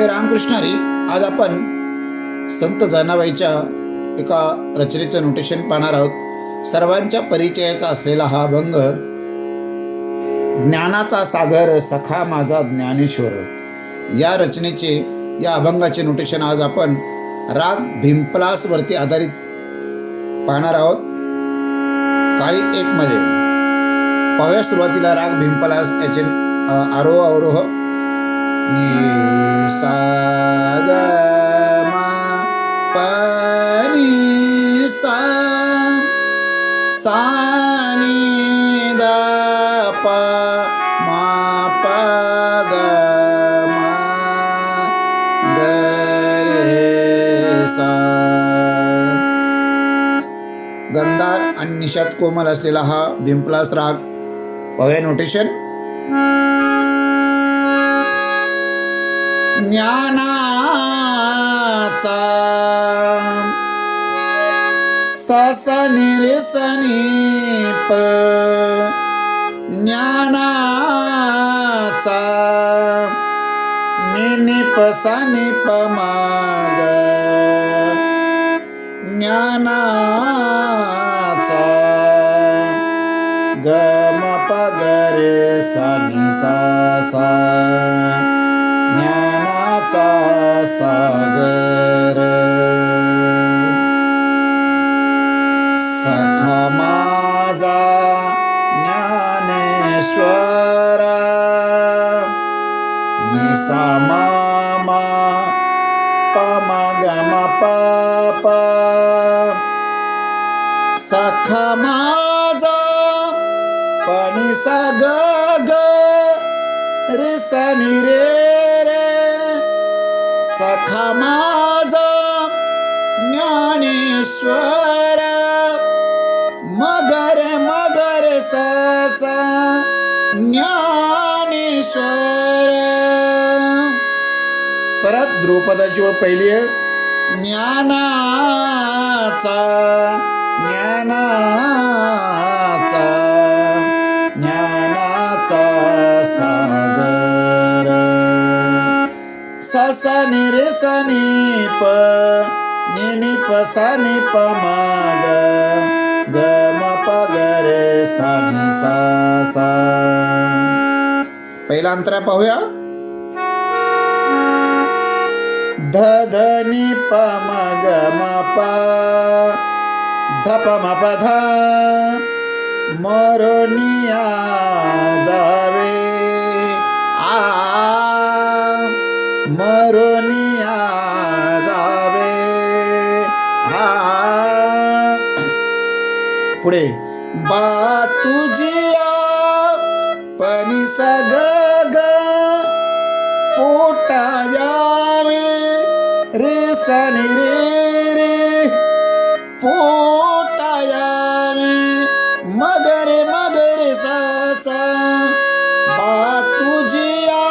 जय रामकृष्णारी आज आपण संत जनाबाईच्या एका रचनेचं नोटेशन पाहणार आहोत. सर्वांच्या परिचयाचा असलेला हा अभंग ज्ञानाचा सागर सखा माझा ज्ञानेश्वर. या रचनेचे या अभंगाचे नोटेशन आज आपण राग भिंपलासवरती आधारित पाहणार आहोत. काळी एक मध्ये पाहूया सुरुवातीला राग भिंपलास याचे आरोह अवरोह आणि सा दा प म प ग ग रे सा. गंधार आणि निषाद कोमल असलेला हा बिंपलास राग. पवे नोटेशन ज्ञाना ससनी रे सनीप ज्ञानाचा निनिप सनिप माग ज्ञानाचा गम पगरे सनी सा सा ज्ञानाचा सागर निसा मामा पम गम पाप सखा माझा पणी सग ग रे सनी रे रे सखा माझा ज्ञानेश्वर परत द्रुपदाची ओळ पहिली आहे. ज्ञानाचा ज्ञानाचा ज्ञानाचा सागर. ससनी रे सनीप निनिप सनीप माग. गम पगरे सनी सा पहिला अंतरा पाहूया. ध ध नि प म ग म प ध प म प ध जावे आ मरोनिया जावे आ। पुढे. बा तुझिया पण सग ग पोटा सनी रे रे पोटायावे मगरे मगरे सा सा बा तुझिया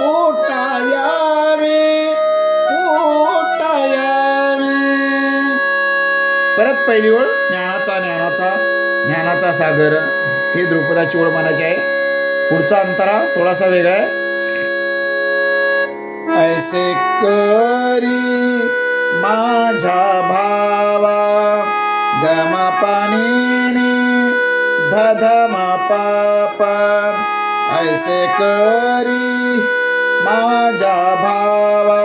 पोटा यावे परत पहिली ओळ ज्ञानाचा ज्ञानाचा ज्ञानाचा सागर. हे द्रुपदाची ओळ म्हणायची आहे. पुढचा अंतरा थोडासा वेगळा आहे. ऐसे करी माझ्या भावा गम पाणी धधम पापा. ऐसे करी माझ्या भावा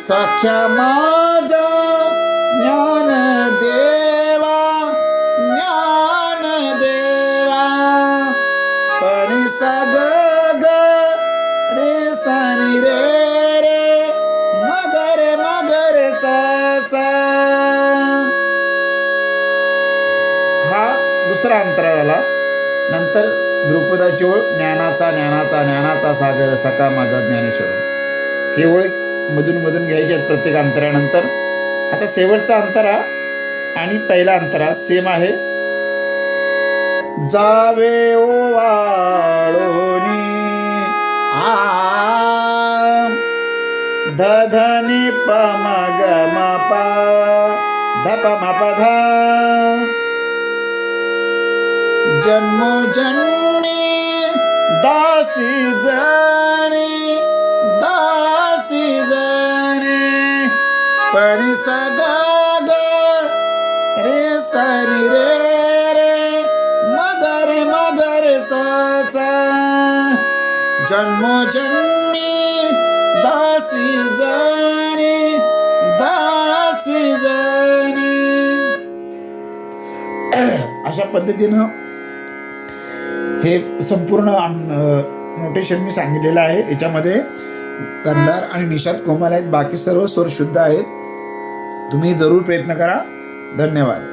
सख्या माझ्या ज्ञान दे. दुसरा अंतराळाला नंतर द्रुपदाची ओळ ज्ञानाचा ज्ञानाचा ज्ञानाचा सागर सका माझा ज्ञानेश्वर. ही ओळ मधून मधून घ्यायची आहेत प्रत्येक अंतरानंतर आता शेवटचा अंतरा आणि पहिला अंतरा सेम आहे. जावे ओवाळोनी आ धधनी प म ग म प ध जन्मोजन्मी दासी जणी दासी जणी परी सगा रे सरी रे रे मगर मगर जन्मो जन्मी दासी जणी दासी जणी अशा पद्धतीनं हे संपूर्ण नोटेशन मी सांगितलेलं आहे. याच्यामध्ये गंधार आणि निषाद कोमल आहेत. बाकी सर्व स्वर शुद्ध आहेत. तुम्ही जरूर प्रयत्न करा. धन्यवाद.